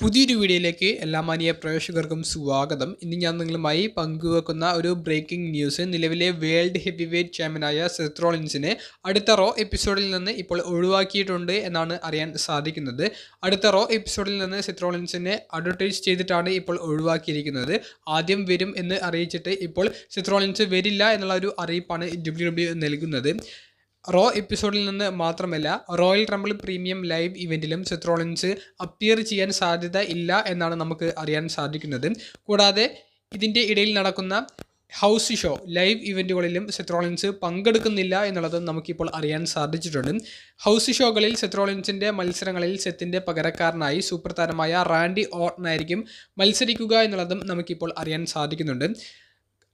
പുതിയൊരു വീഡിയോയിലേക്ക് എല്ലാ മാനിയ പ്രേക്ഷകർക്കും സ്വാഗതം. ഇന്ന് ഞാൻ നിങ്ങളുമായി പങ്കുവെക്കുന്ന ഒരു ബ്രേക്കിംഗ് ന്യൂസ് നിലവിലെ വേൾഡ് ഹെവി വെയ്റ്റ് ചാമ്പ്യനായ സെത്രോളിൻസിനെ അടുത്ത റോ എപ്പിസോഡിൽ നിന്ന് ഇപ്പോൾ ഒഴിവാക്കിയിട്ടുണ്ട് എന്നാണ് അറിയാൻ സാധിക്കുന്നത്. അടുത്ത റോ എപ്പിസോഡിൽ നിന്ന് സെത്രോളിൻസിനെ അഡ്വർട്ടൈസ് ചെയ്തിട്ടാണ് ഇപ്പോൾ ഒഴിവാക്കിയിരിക്കുന്നത്. ആദ്യം വരും എന്ന് അറിയിച്ചിട്ട് ഇപ്പോൾ സെത്രോളിൻസ് വരില്ല എന്നുള്ള ഒരു അറിയിപ്പാണ് ഡബ്ല്യു ഡബ്ല്യു നൽകുന്നത്. റോ എപ്പിസോഡിൽ നിന്ന് മാത്രമല്ല റോയൽ റംബിൾ പ്രീമിയം ലൈവ് ഇവന്റിലും സെത്രോളിൻസ് അപ്പിയർ ചെയ്യാൻ സാധ്യത ഇല്ല എന്നാണ് നമുക്ക് അറിയാൻ സാധിക്കുന്നത്. കൂടാതെ ഇതിന്റെ ഇടയിൽ നടക്കുന്ന ഹൗസ് ഷോ ലൈവ് ഇവന്റുകളിലും സെത്രോളിൻസ് പങ്കെടുക്കുന്നില്ല എന്നുള്ളത് നമുക്കിപ്പോൾ അറിയാൻ സാധിച്ചിട്ടുണ്ട്. ഹൗസ് ഷോകളിൽ സെത്രോളിൻസിന്റെ മത്സരങ്ങളിൽ സെത്തിന്റെ പകരക്കാരനായി സൂപ്പർ താരമായ റാൻഡി ഓർട്ടനായിരിക്കും മത്സരിക്കുക എന്നുള്ളതും നമുക്കിപ്പോൾ അറിയാൻ സാധിക്കുന്നുണ്ട്.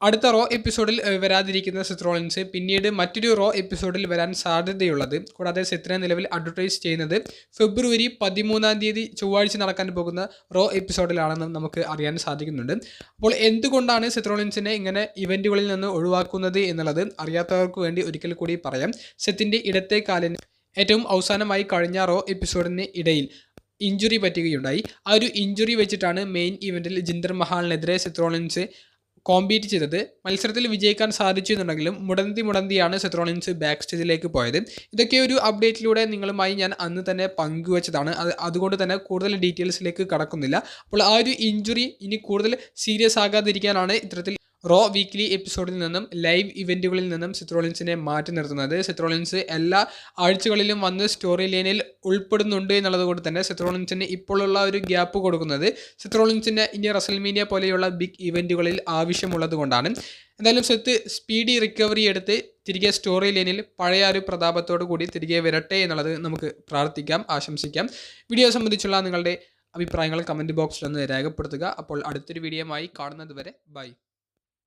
അടുത്ത റോ എപ്പിസോഡിൽ വരാതിരിക്കുന്ന സിത്രോളിൻസ് പിന്നീട് മറ്റൊരു റോ എപ്പിസോഡിൽ വരാൻ സാധ്യതയുള്ളത്. കൂടാതെ സിത്ര നിലവിൽ അഡ്വർടൈസ് ചെയ്യുന്നത് ഫെബ്രുവരി പതിമൂന്നാം തീയതി ചൊവ്വാഴ്ച നടക്കാൻ പോകുന്ന റോ എപ്പിസോഡിലാണെന്ന് നമുക്ക് അറിയാൻ സാധിക്കുന്നുണ്ട്. അപ്പോൾ എന്തുകൊണ്ടാണ് സിത്രോളിൻസിനെ ഇങ്ങനെ ഇവന്റുകളിൽ നിന്ന് ഒഴിവാക്കുന്നത് എന്നുള്ളത് അറിയാത്തവർക്ക് വേണ്ടി ഒരിക്കൽ കൂടി പറയാം. സെത്തിന്റെ ഇടത്തെ കാലിന് ഏറ്റവും അവസാനമായി കഴിഞ്ഞ റോ എപ്പിസോഡിന് ഇടയിൽ ഇഞ്ചുറി പറ്റുകയുണ്ടായി. ആ ഒരു ഇഞ്ചുറി വെച്ചിട്ടാണ് മെയിൻ ഇവന്റിൽ ജിന്ദർ മഹാലിനെതിരെ സെത്രോളിൻസ് കോമ്പീറ്റ് ചെയ്തത്. മത്സരത്തിൽ വിജയിക്കാൻ സാധിച്ചു എന്നുണ്ടെങ്കിലും മുടന്തി മുടന്തിയാണ് സെത്രോണിൻസ് ബാക്ക് സ്റ്റേജിലേക്ക് പോയത്. ഇതൊക്കെ ഒരു അപ്ഡേറ്റിലൂടെ നിങ്ങളുമായി ഞാൻ അന്ന് തന്നെ പങ്കുവച്ചതാണ്. അത് അതുകൊണ്ട് തന്നെ കൂടുതൽ ഡീറ്റെയിൽസിലേക്ക് കടക്കുന്നില്ല. അപ്പോൾ ആ ഒരു ഇഞ്ചുറി ഇനി കൂടുതൽ സീരിയസ് ആകാതിരിക്കാനാണ് ഇത്തരത്തിൽ റോ വീക്ക്ലി എപ്പിസോഡിൽ നിന്നും ലൈവ് ഇവന്റുകളിൽ നിന്നും സിത്രോളിൻസിനെ മാറ്റി നിർത്തുന്നത്. സിത്രോളിൻസ് എല്ലാ ആഴ്ചകളിലും വന്ന് സ്റ്റോറി ലൈനിൽ ഉൾപ്പെടുന്നുണ്ട് എന്നുള്ളത് കൊണ്ട് തന്നെ സിത്രോളിൻസിന് ഇപ്പോഴുള്ള ഒരു ഗ്യാപ്പ് കൊടുക്കുന്നത് സിത്രോളിൻസിന് ഇനി റസൽമീനിയ പോലെയുള്ള ബിഗ് ഇവന്റുകളിൽ ആവശ്യമുള്ളത് കൊണ്ടാണ്. എന്തായാലും സെത്ത് സ്പീഡി റിക്കവറി എടുത്ത് തിരികെ സ്റ്റോറി ലൈനിൽ പഴയ ഒരു പ്രതാപത്തോടു കൂടി തിരികെ വരട്ടെ എന്നുള്ളത് നമുക്ക് പ്രാർത്ഥിക്കാം ആശംസിക്കാം. വീഡിയോ സംബന്ധിച്ചുള്ള നിങ്ങളുടെ അഭിപ്രായങ്ങൾ കമന്റ് ബോക്സിൽ ഒന്ന് രേഖപ്പെടുത്തുക. അപ്പോൾ അടുത്തൊരു വീഡിയോയുമായി കാണുന്നത് വരെ ബൈ.